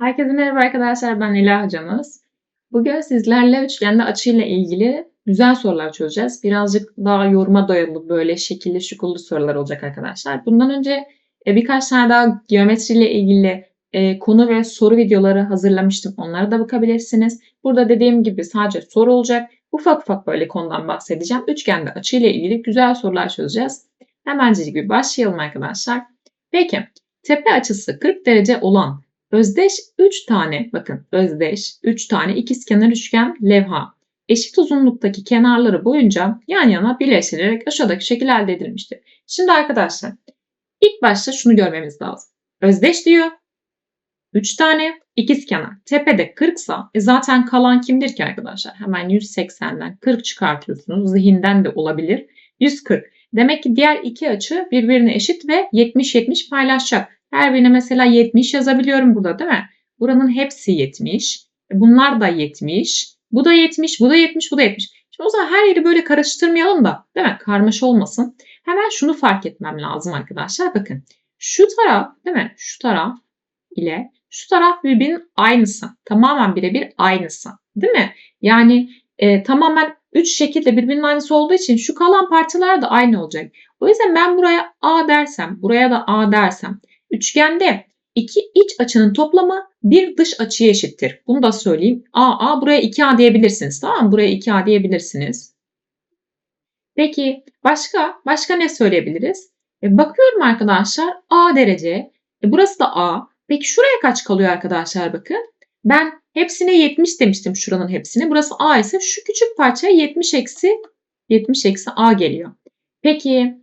Herkese merhaba arkadaşlar ben Ela hocamız. Bugün sizlerle üçgende açıyla ilgili güzel sorular çözeceğiz. Birazcık daha yoruma dayalı böyle şekilli şukullu sorular olacak arkadaşlar. Bundan önce e, birkaç tane daha geometriyle ilgili e, konu ve soru videoları hazırlamıştım. Onlara da bakabilirsiniz. Burada dediğim gibi sadece soru olacak. Ufak ufak böyle konudan bahsedeceğim. Üçgende açıyla ilgili güzel sorular çözeceğiz. Hemencik bir başlayalım arkadaşlar. Peki tepe açısı 40 derece olan özdeş 3 tane bakın özdeş 3 tane ikizkenar üçgen levha eşit uzunluktaki kenarları boyunca yan yana birleştirilerek aşağıdaki şekil elde edilmiştir. Şimdi arkadaşlar ilk başta şunu görmemiz lazım. Özdeş diyor. 3 tane ikizkenar. Tepede 40 sa e zaten kalan kimdir ki arkadaşlar? Hemen 180'den 40 çıkartıyorsunuz. Zihinden de olabilir. 140. Demek ki diğer iki açı birbirine eşit ve 70-70 paylaşacak. Her birine mesela 70 yazabiliyorum burada değil mi? Buranın hepsi 70. E, Bunlar da 70. Bu da 70, bu da 70, bu da 70. Şimdi o zaman her yeri böyle karıştırmayalım da değil mi? Karmaşa olmasın. Hemen şunu fark etmem lazım arkadaşlar. Bakın şu taraf değil mi? Şu taraf ile şu taraf birbirinin aynısı. Tamamen birebir aynısı. Değil mi? Yani e, tamamen üç şekilde birbirinin aynısı olduğu için şu kalan parçalar da aynı olacak. O yüzden ben buraya A dersem, buraya da A dersem üçgende iki iç açının toplamı bir dış açıya eşittir. Bunu da söyleyeyim. A, A buraya 2A diyebilirsiniz. Tamam mı? Buraya 2A diyebilirsiniz. Peki başka başka ne söyleyebiliriz? E, bakıyorum arkadaşlar A derece. E, burası da A. Peki şuraya kaç kalıyor arkadaşlar bakın. Ben hepsine 70 demiştim şuranın hepsine. Burası A ise şu küçük parçaya 70 eksi 70 eksi A geliyor. Peki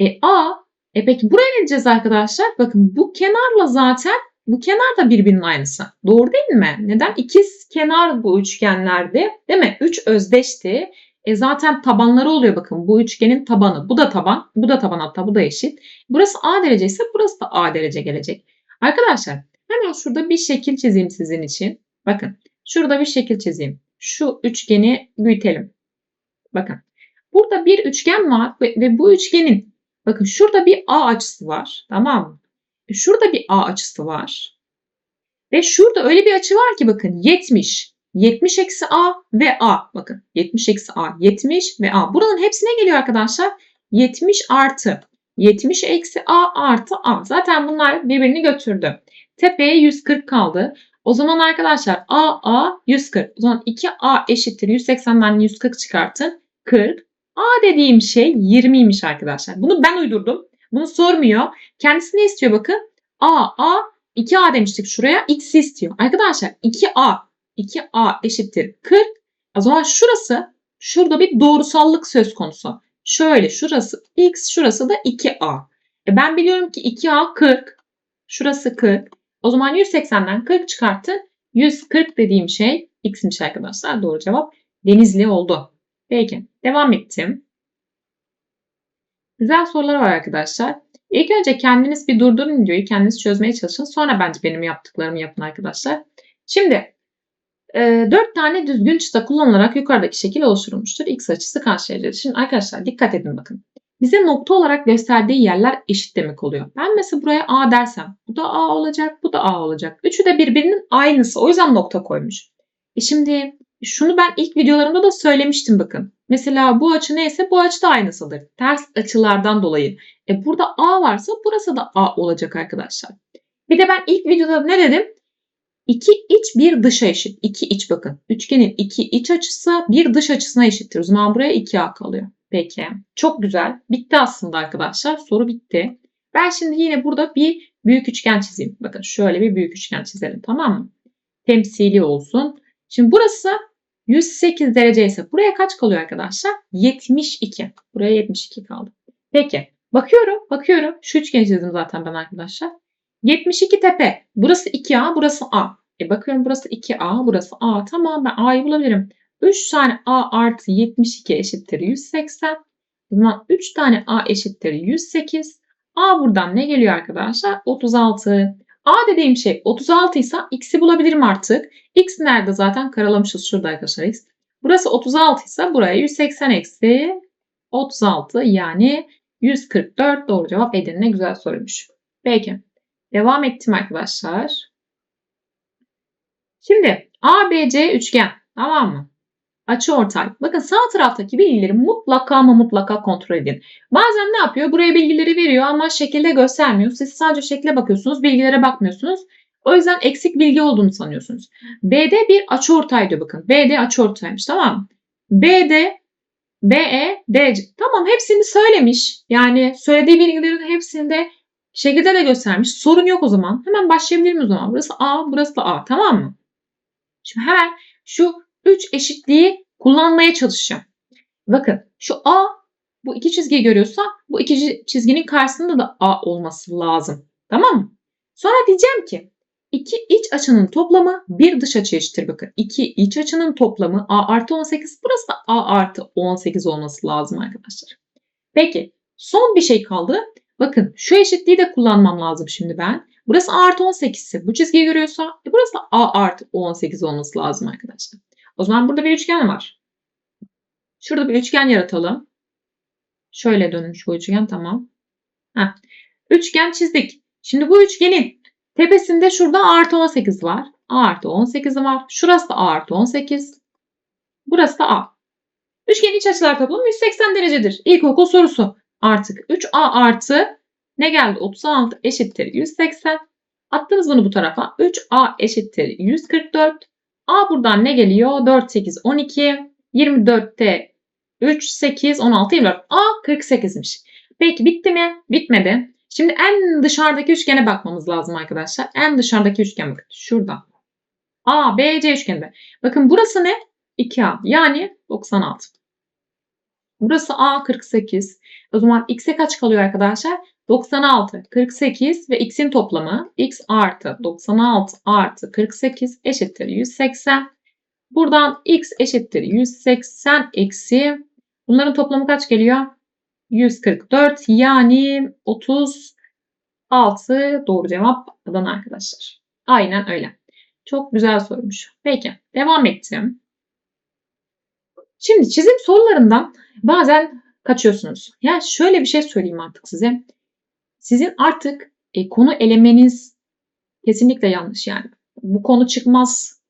e, A e peki buraya ne diyeceğiz arkadaşlar? Bakın bu kenarla zaten bu kenar da birbirinin aynısı. Doğru değil mi? Neden? İkiz kenar bu üçgenlerde değil mi? Üç özdeşti. E zaten tabanları oluyor bakın. Bu üçgenin tabanı. Bu da taban. Bu da taban hatta bu da eşit. Burası A derece ise burası da A derece gelecek. Arkadaşlar hemen şurada bir şekil çizeyim sizin için. Bakın şurada bir şekil çizeyim. Şu üçgeni büyütelim. Bakın burada bir üçgen var ve, ve bu üçgenin bakın şurada bir A açısı var. Tamam mı? E, Şurada bir A açısı var. Ve şurada öyle bir açı var ki bakın 70. 70 eksi A ve A. Bakın 70 eksi A. 70 ve A. Buranın hepsine geliyor arkadaşlar. 70 artı 70 eksi A artı A. Zaten bunlar birbirini götürdü. Tepeye 140 kaldı. O zaman arkadaşlar A, A 140. O zaman 2A eşittir. 180'den 140 çıkartın. 40. A dediğim şey 20'ymiş arkadaşlar. Bunu ben uydurdum. Bunu sormuyor. Kendisi ne istiyor bakın. A, A 2A demiştik şuraya. X'i istiyor. Arkadaşlar 2A 2A eşittir 40. O zaman şurası şurada bir doğrusallık söz konusu. Şöyle şurası X şurası da 2A. E ben biliyorum ki 2A 40. Şurası 40. O zaman 180'den 40 çıkartın. 140 dediğim şey X'miş arkadaşlar. Doğru cevap Denizli oldu. Peki devam ettim. Güzel sorular var arkadaşlar. İlk önce kendiniz bir durdurun videoyu. Kendiniz çözmeye çalışın. Sonra bence benim yaptıklarımı yapın arkadaşlar. Şimdi e, 4 tane düzgün çıta kullanılarak yukarıdaki şekil oluşturulmuştur. X açısı karşı derecedir. Şimdi arkadaşlar dikkat edin bakın. Bize nokta olarak gösterdiği yerler eşit demek oluyor. Ben mesela buraya A dersem bu da A olacak, bu da A olacak. Üçü de birbirinin aynısı. O yüzden nokta koymuş. E şimdi şunu ben ilk videolarımda da söylemiştim bakın. Mesela bu açı neyse bu açı da aynısıdır. Ters açılardan dolayı. E burada A varsa burası da A olacak arkadaşlar. Bir de ben ilk videoda ne dedim? İki iç bir dışa eşit. İki iç bakın. Üçgenin iki iç açısı bir dış açısına eşittir. O zaman buraya 2A kalıyor. Peki. Çok güzel. Bitti aslında arkadaşlar. Soru bitti. Ben şimdi yine burada bir büyük üçgen çizeyim. Bakın şöyle bir büyük üçgen çizelim tamam mı? Temsili olsun. Şimdi burası 108 derece ise buraya kaç kalıyor arkadaşlar? 72. Buraya 72 kaldı. Peki. Bakıyorum, bakıyorum. Şu üçgeni çizdim zaten ben arkadaşlar. 72 tepe. Burası 2A, burası A. E bakıyorum burası 2A, burası A. Tamam ben A'yı bulabilirim. 3 tane A artı 72 eşittir 180. O zaman 3 tane A eşittir 108. A buradan ne geliyor arkadaşlar? 36. A dediğim şey 36 ise X'i bulabilirim artık. X nerede zaten karalamışız şurada arkadaşlar X. Burası 36 ise buraya 180 eksi 36 yani 144 doğru cevap Edirne güzel soruymuş. Peki. Devam ettim arkadaşlar. Şimdi ABC üçgen tamam mı? Açı ortay. Bakın sağ taraftaki bilgileri mutlaka ama mutlaka kontrol edin. Bazen ne yapıyor? Buraya bilgileri veriyor ama şekilde göstermiyor. Siz sadece şekle bakıyorsunuz, bilgilere bakmıyorsunuz. O yüzden eksik bilgi olduğunu sanıyorsunuz. BD bir açıortay diyor bakın. BD açıortaymış tamam mı? BD, BE, DC. Tamam hepsini söylemiş. Yani söylediği bilgilerin hepsini de şekilde de göstermiş. Sorun yok o zaman. Hemen başlayabilirim o zaman. Burası A, burası da A tamam mı? Şimdi hemen şu 3 eşitliği kullanmaya çalışacağım. Bakın şu A bu iki çizgiyi görüyorsa bu iki çizginin karşısında da A olması lazım. Tamam mı? Sonra diyeceğim ki iki iç açının toplamı bir dış açı eşittir bakın. İki iç açının toplamı A artı 18 burası da A artı 18 olması lazım arkadaşlar. Peki son bir şey kaldı. Bakın şu eşitliği de kullanmam lazım şimdi ben. Burası A artı 18 ise bu çizgiyi görüyorsa e burası da A artı 18 olması lazım arkadaşlar. O zaman burada bir üçgen var. Şurada bir üçgen yaratalım. Şöyle dönmüş bu üçgen tamam. Heh. Üçgen çizdik. Şimdi bu üçgenin tepesinde şurada artı 18 var. A artı 18 var. Şurası da A artı 18. Burası da A. Üçgenin iç açılar toplamı 180 derecedir. İlkokul sorusu. Artık 3A artı ne geldi? 36 eşittir 180. Attınız bunu bu tarafa. 3A eşittir 144. A buradan ne geliyor? 4, 8, 12. 24'te 3, 8, 16, 24. A 48'miş. Peki bitti mi? Bitmedi. Şimdi en dışarıdaki üçgene bakmamız lazım arkadaşlar. En dışarıdaki üçgen bakın. Şurada. A, B, C üçgeninde. Bakın burası ne? 2A. Yani 96. Burası A 48. O zaman x'e kaç kalıyor arkadaşlar? 96, 48 ve x'in toplamı x artı 96 artı 48 eşittir 180. Buradan x eşittir 180 eksi bunların toplamı kaç geliyor? 144 yani 36 doğru cevap Adana arkadaşlar. Aynen öyle. Çok güzel sormuş. Peki devam ettim. Şimdi çizim sorularından bazen kaçıyorsunuz. Ya yani şöyle bir şey söyleyeyim artık size. Sizin artık e, konu elemeniz kesinlikle yanlış yani. Bu konu çıkmaz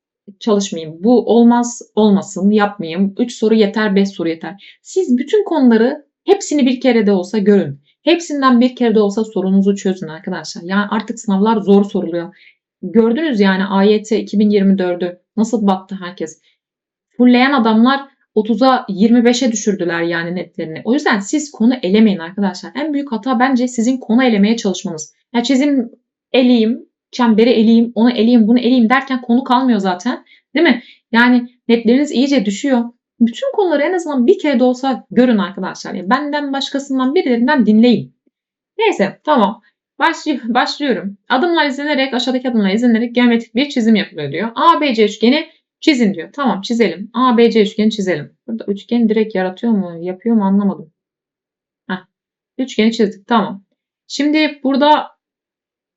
çalışmayayım. Bu olmaz olmasın yapmayayım. 3 soru yeter 5 soru yeter. Siz bütün konuları hepsini bir kere de olsa görün. Hepsinden bir kere de olsa sorunuzu çözün arkadaşlar. Yani artık sınavlar zor soruluyor. Gördünüz yani AYT 2024'ü nasıl battı herkes. Fulleyen adamlar 30'a 25'e düşürdüler yani netlerini. O yüzden siz konu elemeyin arkadaşlar. En büyük hata bence sizin konu elemeye çalışmanız. Yani çizim eleyim, çemberi eleyim, onu eleyim, bunu eleyim derken konu kalmıyor zaten. Değil mi? Yani netleriniz iyice düşüyor. Bütün konuları en azından bir kere de olsa görün arkadaşlar. Yani benden başkasından birilerinden dinleyin. Neyse tamam. Başlı başlıyorum. Adımlar izlenerek aşağıdaki adımlar izlenerek geometrik bir çizim yapılıyor diyor. ABC üçgeni Çizin diyor. Tamam çizelim. ABC üçgeni çizelim. Burada üçgeni direkt yaratıyor mu? Yapıyor mu anlamadım. Heh. Üçgeni çizdik. Tamam. Şimdi burada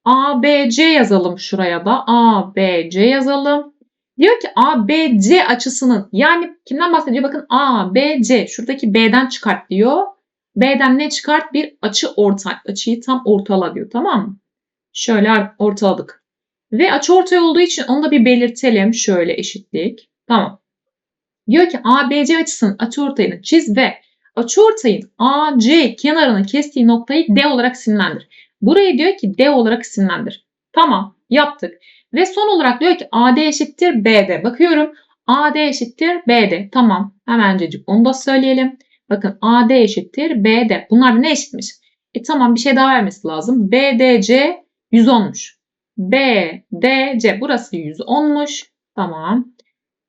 ABC yazalım şuraya da. ABC yazalım. Diyor ki ABC açısının yani kimden bahsediyor? Bakın ABC şuradaki B'den çıkart diyor. B'den ne çıkart? Bir açı ortay. Açıyı tam ortala diyor. Tamam mı? Şöyle ortaladık. Ve açıortay olduğu için onu da bir belirtelim. Şöyle eşitlik. Tamam. Diyor ki ABC açısının açıortayını çiz ve açıortayın AC kenarını kestiği noktayı D olarak isimlendir. Burayı diyor ki D olarak isimlendir. Tamam yaptık. Ve son olarak diyor ki AD eşittir BD. Bakıyorum AD eşittir BD. Tamam hemencecik onu da söyleyelim. Bakın AD eşittir BD. Bunlar ne eşitmiş? E tamam bir şey daha vermesi lazım. BDC 110'muş. B, D, C. Burası 110'muş. Tamam.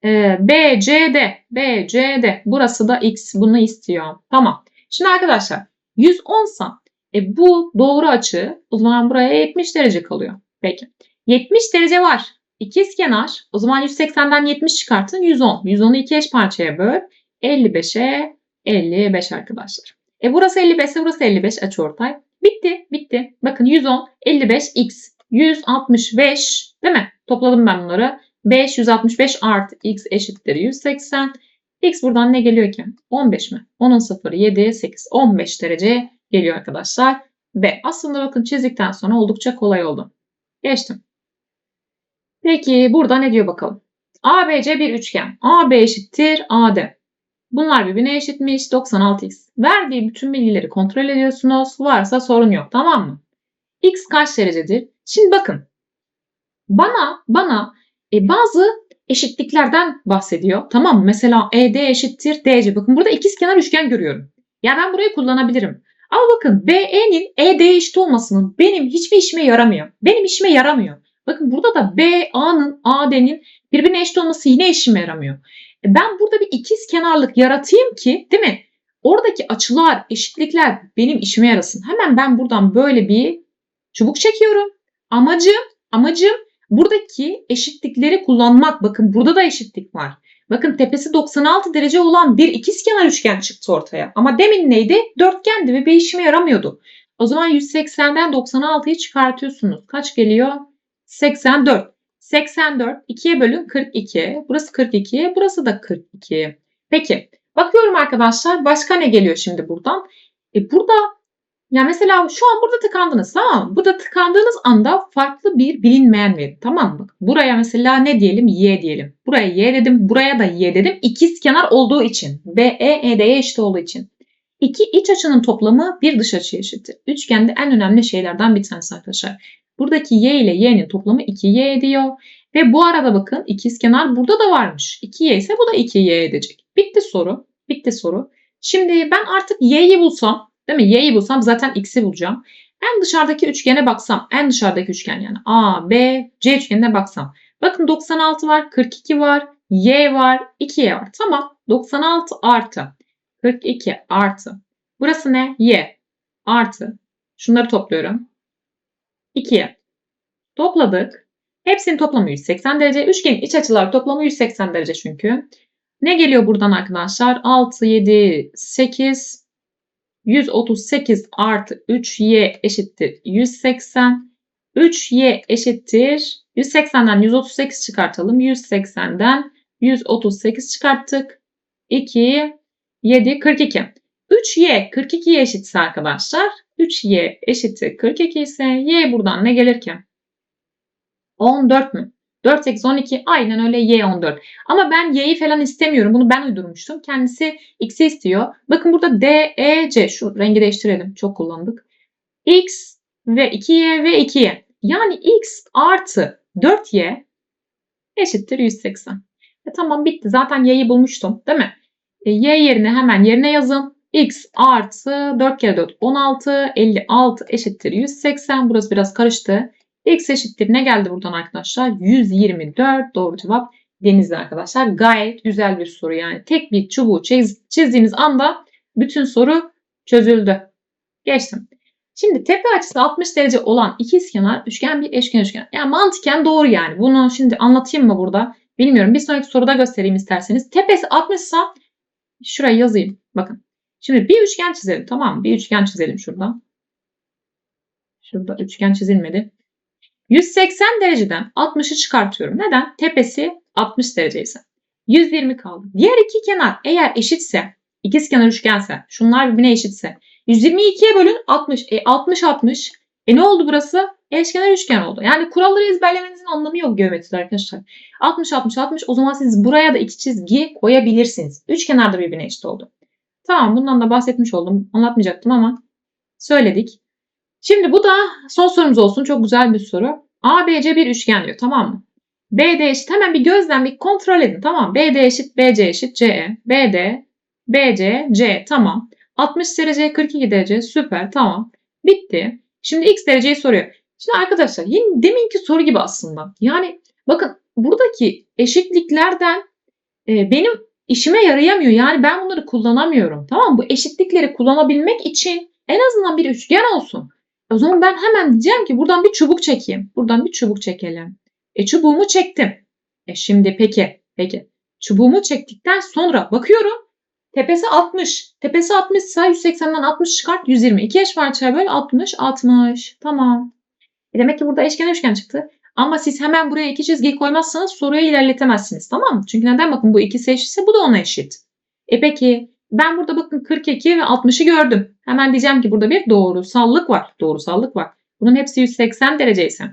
Ee, B, C, D. B, C, D. Burası da X. Bunu istiyor. Tamam. Şimdi arkadaşlar 110 sa e, bu doğru açı o zaman buraya 70 derece kalıyor. Peki. 70 derece var. İkiz kenar. O zaman 180'den 70 çıkartın 110. 110'u iki eş parçaya böl. 55'e 55 arkadaşlar. E burası 55 ise burası 55 açıortay. Bitti, bitti. Bakın 110, 55, x. 165 değil mi? Topladım ben bunları. 5, 165 artı x eşittir 180. X buradan ne geliyor ki? 15 mi? 10'un 0, 7, 8, 15 derece geliyor arkadaşlar? B. Aslında bakın çizdikten sonra oldukça kolay oldu. Geçtim. Peki burada ne diyor bakalım? ABC bir üçgen. AB eşittir AD. Bunlar birbirine eşitmiş 96x. Verdiği bütün bilgileri kontrol ediyorsunuz. Varsa sorun yok tamam mı? X kaç derecedir? Şimdi bakın. Bana bana e, bazı eşitliklerden bahsediyor. Tamam mı? Mesela ED eşittir DC. Bakın burada ikiz kenar üçgen görüyorum. Yani ben burayı kullanabilirim. Ama bakın BE'nin ED'ye eşit olmasının benim hiçbir işime yaramıyor. Benim işime yaramıyor. Bakın burada da BA'nın AD'nin birbirine eşit olması yine işime yaramıyor. E, Ben burada bir ikiz kenarlık yaratayım ki değil mi? Oradaki açılar, eşitlikler benim işime yarasın. Hemen ben buradan böyle bir çubuk çekiyorum. Amacım, amacım buradaki eşitlikleri kullanmak. Bakın burada da eşitlik var. Bakın tepesi 96 derece olan bir ikizkenar üçgen çıktı ortaya. Ama demin neydi? Dörtgendi ve bir işime yaramıyordu. O zaman 180'den 96'yı çıkartıyorsunuz. Kaç geliyor? 84. 84 2'ye bölün 42. Burası 42. Burası da 42. Peki. Bakıyorum arkadaşlar. Başka ne geliyor şimdi buradan? E burada ya mesela şu an burada tıkandınız tamam mı? Burada tıkandığınız anda farklı bir bilinmeyen verin tamam mı? Buraya mesela ne diyelim? Y diyelim. Buraya Y dedim. Buraya da Y dedim. İkiz kenar olduğu için. BE ED'ye eşit olduğu için. İki iç açının toplamı bir dış açıya eşittir. Üçgende en önemli şeylerden bir tanesi arkadaşlar. Buradaki Y ile Y'nin toplamı 2Y ediyor. Ve bu arada bakın ikiz kenar burada da varmış. 2Y ise bu da 2Y edecek. Bitti soru. Bitti soru. Şimdi ben artık Y'yi bulsam Değil mi? Y'yi bulsam zaten X'i bulacağım. En dışarıdaki üçgene baksam, en dışarıdaki üçgen yani A, B, C üçgenine baksam. Bakın 96 var, 42 var, Y var, 2Y var. Tamam. 96 artı 42 artı. Burası ne? Y artı. Şunları topluyorum. 2Y. Topladık. Hepsinin toplamı 180 derece. Üçgenin iç açılar toplamı 180 derece çünkü. Ne geliyor buradan arkadaşlar? 6, 7, 8, 138 artı 3y eşittir 180. 3y eşittir 180'den 138 çıkartalım. 180'den 138 çıkarttık. 2, 7, 42. 3y 42'ye eşitse arkadaşlar 3y eşittir 42 ise y buradan ne gelir ki? 14 mü? 4, 8, 12 aynen öyle y 14. Ama ben y'yi falan istemiyorum. Bunu ben uydurmuştum. Kendisi x'i istiyor. Bakın burada d, e, c. Şu rengi değiştirelim. Çok kullandık. x ve 2y ve 2y. Yani x artı 4y eşittir 180. E tamam bitti. Zaten y'yi bulmuştum değil mi? E, y yerine hemen yerine yazın. x artı 4 kere 4 16 56 eşittir 180. Burası biraz karıştı. X eşittir ne geldi buradan arkadaşlar? 124 doğru cevap Denizli arkadaşlar. Gayet güzel bir soru yani. Tek bir çubuğu çiz, çizdiğimiz anda bütün soru çözüldü. Geçtim. Şimdi tepe açısı 60 derece olan ikizkenar üçgen bir eşkenar üçgen. Yani mantıken doğru yani. Bunu şimdi anlatayım mı burada? Bilmiyorum. Bir sonraki soruda göstereyim isterseniz. Tepesi 60 ise şuraya yazayım. Bakın. Şimdi bir üçgen çizelim tamam mı? Bir üçgen çizelim şurada. Şurada üçgen çizilmedi. 180 dereceden 60'ı çıkartıyorum. Neden? Tepesi 60 derece ise. 120 kaldı. Diğer iki kenar eğer eşitse, ikiz kenar üçgense, şunlar birbirine eşitse 122'ye bölün 60. E 60 60. E ne oldu burası? Eşkenar üçgen oldu. Yani kuralları ezberlemenizin anlamı yok geometride arkadaşlar. 60 60 60 o zaman siz buraya da iki çizgi koyabilirsiniz. Üç kenar da birbirine eşit oldu. Tamam bundan da bahsetmiş oldum. Anlatmayacaktım ama söyledik. Şimdi bu da son sorumuz olsun. Çok güzel bir soru. ABC bir üçgen diyor tamam mı? BD eşit hemen bir gözden bir kontrol edin tamam mı? BD eşit BC eşit CE. BD BC C tamam. 60 derece 42 derece süper tamam. Bitti. Şimdi x dereceyi soruyor. Şimdi arkadaşlar yine deminki soru gibi aslında. Yani bakın buradaki eşitliklerden e, benim işime yarayamıyor. Yani ben bunları kullanamıyorum. Tamam mı? Bu eşitlikleri kullanabilmek için en azından bir üçgen olsun. O zaman ben hemen diyeceğim ki buradan bir çubuk çekeyim. Buradan bir çubuk çekelim. E çubuğumu çektim. E şimdi peki, peki. Çubuğumu çektikten sonra bakıyorum. Tepesi 60. Tepesi 60 ise 180'den 60 çıkart 120. İki eş parçaya böl 60, 60. Tamam. E demek ki burada eşkenar üçgen çıktı. Ama siz hemen buraya iki çizgiyi koymazsanız soruyu ilerletemezsiniz. Tamam mı? Çünkü neden? Bakın bu ikisi eşitse bu da ona eşit. E peki Ben burada bakın 42 ve 60'ı gördüm. Hemen diyeceğim ki burada bir doğrusallık var. Doğrusallık var. Bunun hepsi 180 derece ise.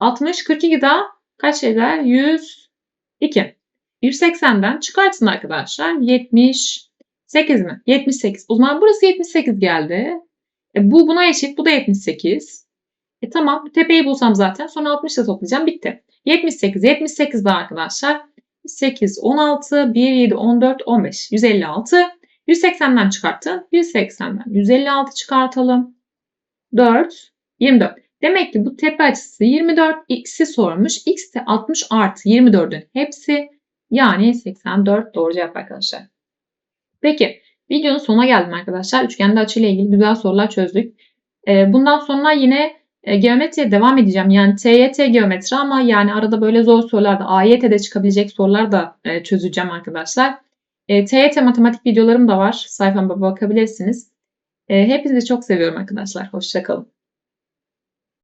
60, 42 daha kaç şeyler? 102. 180'den çıkartın arkadaşlar. 78 mi? 78. O zaman burası 78 geldi. E, bu buna eşit. Bu da 78. E tamam. Tepeyi bulsam zaten. Sonra 60 ile toplayacağım. Bitti. 78. 78 daha arkadaşlar. 8, 16, 1, 7, 14, 15. 156. 180'den çıkarttın. 180'den 156 çıkartalım. 4, 24. Demek ki bu tepe açısı 24. X'i sormuş. X de 60 artı 24'ün hepsi. Yani 84 doğru cevap arkadaşlar. Peki videonun sonuna geldim arkadaşlar. Üçgende açıyla ilgili güzel sorular çözdük. Ee, bundan sonra yine e, geometriye devam edeceğim. Yani TYT geometri ama yani arada böyle zor sorular da AYT'de çıkabilecek sorular da e, çözeceğim arkadaşlar. E, TYT matematik videolarım da var. Sayfama bakabilirsiniz. E, hepinizi çok seviyorum arkadaşlar. Hoşçakalın.